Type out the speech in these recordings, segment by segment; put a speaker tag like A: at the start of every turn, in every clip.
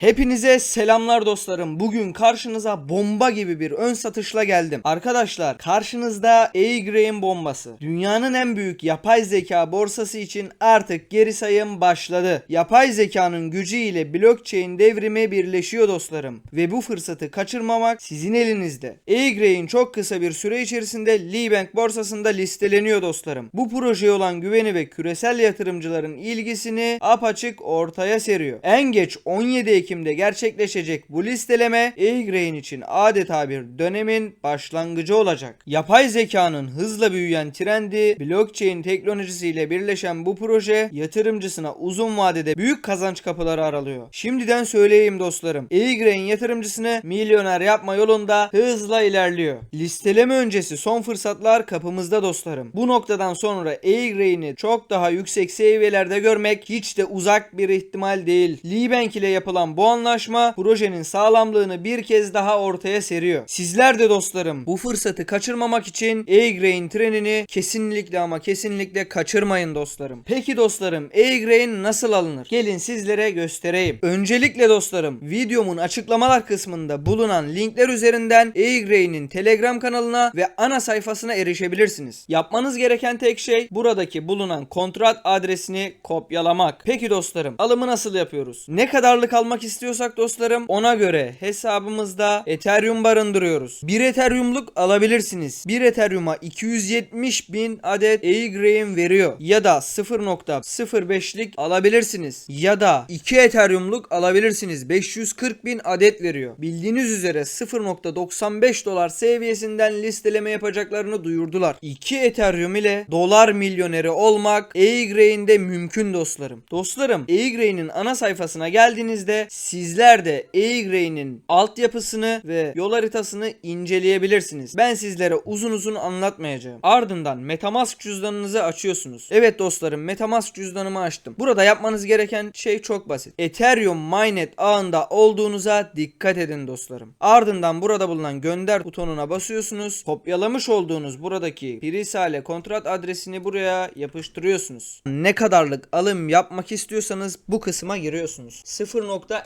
A: Hepinize selamlar dostlarım. Bugün karşınıza bomba gibi bir ön satışla geldim. Arkadaşlar karşınızda A-Grain bombası. Dünyanın en büyük yapay zeka borsası için artık geri sayım başladı. Yapay zekanın gücüyle blockchain devrimi birleşiyor dostlarım. Ve bu fırsatı kaçırmamak sizin elinizde. A-Grain çok kısa bir süre içerisinde Libank borsasında listeleniyor dostlarım. Bu projeye olan güveni ve küresel yatırımcıların ilgisini apaçık ortaya seriyor. En geç 17 Ekim'de gerçekleşecek bu listeleme A-Grain için adeta bir dönemin başlangıcı olacak. Yapay zekanın hızla büyüyen trendi, blockchain teknolojisiyle birleşen bu proje yatırımcısına uzun vadede büyük kazanç kapıları aralıyor. Şimdiden söyleyeyim dostlarım. A-Grain yatırımcısını milyoner yapma yolunda hızla ilerliyor. Listeleme öncesi son fırsatlar kapımızda dostlarım. Bu noktadan sonra A-Grain'i çok daha yüksek seviyelerde görmek hiç de uzak bir ihtimal değil. Libank ile yapılan bu anlaşma projenin sağlamlığını bir kez daha ortaya seriyor. Sizler de dostlarım bu fırsatı kaçırmamak için A-Grain trenini kesinlikle ama kesinlikle kaçırmayın dostlarım. Peki dostlarım A-Grain nasıl alınır? Gelin sizlere göstereyim. Öncelikle dostlarım videomun açıklamalar kısmında bulunan linkler üzerinden A-Grain'in Telegram kanalına ve ana sayfasına erişebilirsiniz. Yapmanız gereken tek şey buradaki bulunan kontrat adresini kopyalamak. Peki dostlarım alımı nasıl yapıyoruz? Ne kadarlık almak istiyorsak dostlarım ona göre hesabımızda Ethereum barındırıyoruz. 1 Ethereum'luk alabilirsiniz. 1 Ethereum'a 270 bin adet A-Grain veriyor. Ya da 0.05'lik alabilirsiniz. Ya da 2 Ethereum'luk alabilirsiniz. 540 bin adet veriyor. Bildiğiniz üzere 0.95 dolar seviyesinden listeleme yapacaklarını duyurdular. 2 Ethereum ile dolar milyoneri olmak A-Grain'de mümkün dostlarım. Dostlarım A-Grain'in ana sayfasına geldiğinizde sizler de A-Grain'in altyapısını ve yol haritasını inceleyebilirsiniz. Ben sizlere uzun uzun anlatmayacağım. Ardından Metamask cüzdanınızı açıyorsunuz. Evet dostlarım Metamask cüzdanımı açtım. Burada yapmanız gereken şey çok basit. Ethereum Mainnet ağında olduğunuza dikkat edin dostlarım. Ardından burada bulunan gönder butonuna basıyorsunuz. Kopyalamış olduğunuz buradaki Pirisale kontrat adresini buraya yapıştırıyorsunuz. Ne kadarlık alım yapmak istiyorsanız bu kısma giriyorsunuz.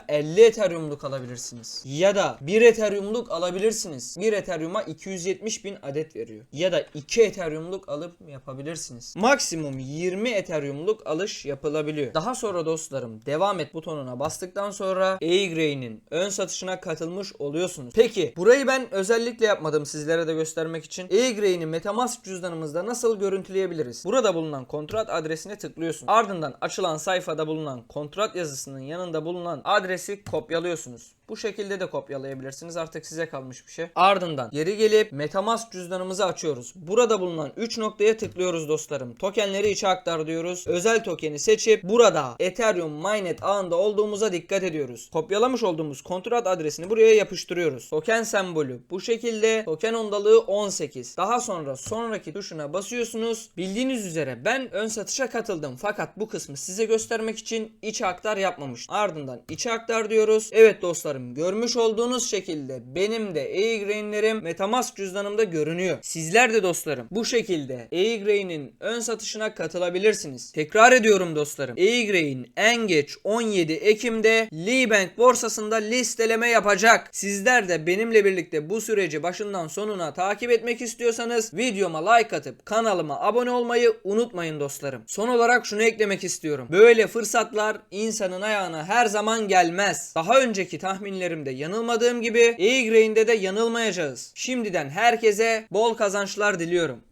A: 0.50 Ethereum'luk alabilirsiniz. Ya da 1 Ethereum'luk alabilirsiniz. 1 Ethereum'a 270 bin adet veriyor. Ya da 2 Ethereum'luk alıp yapabilirsiniz. Maksimum 20 Ethereum'luk alış yapılabiliyor. Daha sonra dostlarım devam et butonuna bastıktan sonra A-Grain'in ön satışına katılmış oluyorsunuz. Peki burayı ben özellikle yapmadım sizlere de göstermek için. A-Grain'i Metamask cüzdanımızda nasıl görüntüleyebiliriz? Burada bulunan kontrat adresine tıklıyorsun. Ardından açılan sayfada bulunan kontrat yazısının yanında bulunan adresi kopyalıyorsunuz. Bu şekilde de kopyalayabilirsiniz. Artık size kalmış bir şey. Ardından geri gelip Metamask cüzdanımızı açıyoruz. Burada bulunan 3 noktaya tıklıyoruz dostlarım. Tokenleri içe aktar diyoruz. Özel tokeni seçip burada Ethereum Mainnet ağında olduğumuza dikkat ediyoruz. Kopyalamış olduğumuz kontrat adresini buraya yapıştırıyoruz. Token sembolü bu şekilde. Token ondalığı 18. Daha sonra sonraki tuşuna basıyorsunuz. Bildiğiniz üzere ben ön satışa katıldım. Fakat bu kısmı size göstermek için içe aktar yapmamış. Ardından içe aktar diyoruz. Evet dostlarım görmüş olduğunuz şekilde benim de A-Grain'lerim Metamask cüzdanımda görünüyor. Sizler de dostlarım bu şekilde A-Grain'in ön satışına katılabilirsiniz. Tekrar ediyorum dostlarım. A-Grain en geç 17 Ekim'de Libank borsasında listeleme yapacak. Sizler de benimle birlikte bu süreci başından sonuna takip etmek istiyorsanız videoma like atıp kanalıma abone olmayı unutmayın dostlarım. Son olarak şunu eklemek istiyorum. Böyle fırsatlar insanın ayağına her zaman gelmez. Daha önceki tahminlerimde yanılmadığım gibi A-Grain'de de yanılmayacağız. Şimdiden herkese bol kazançlar diliyorum.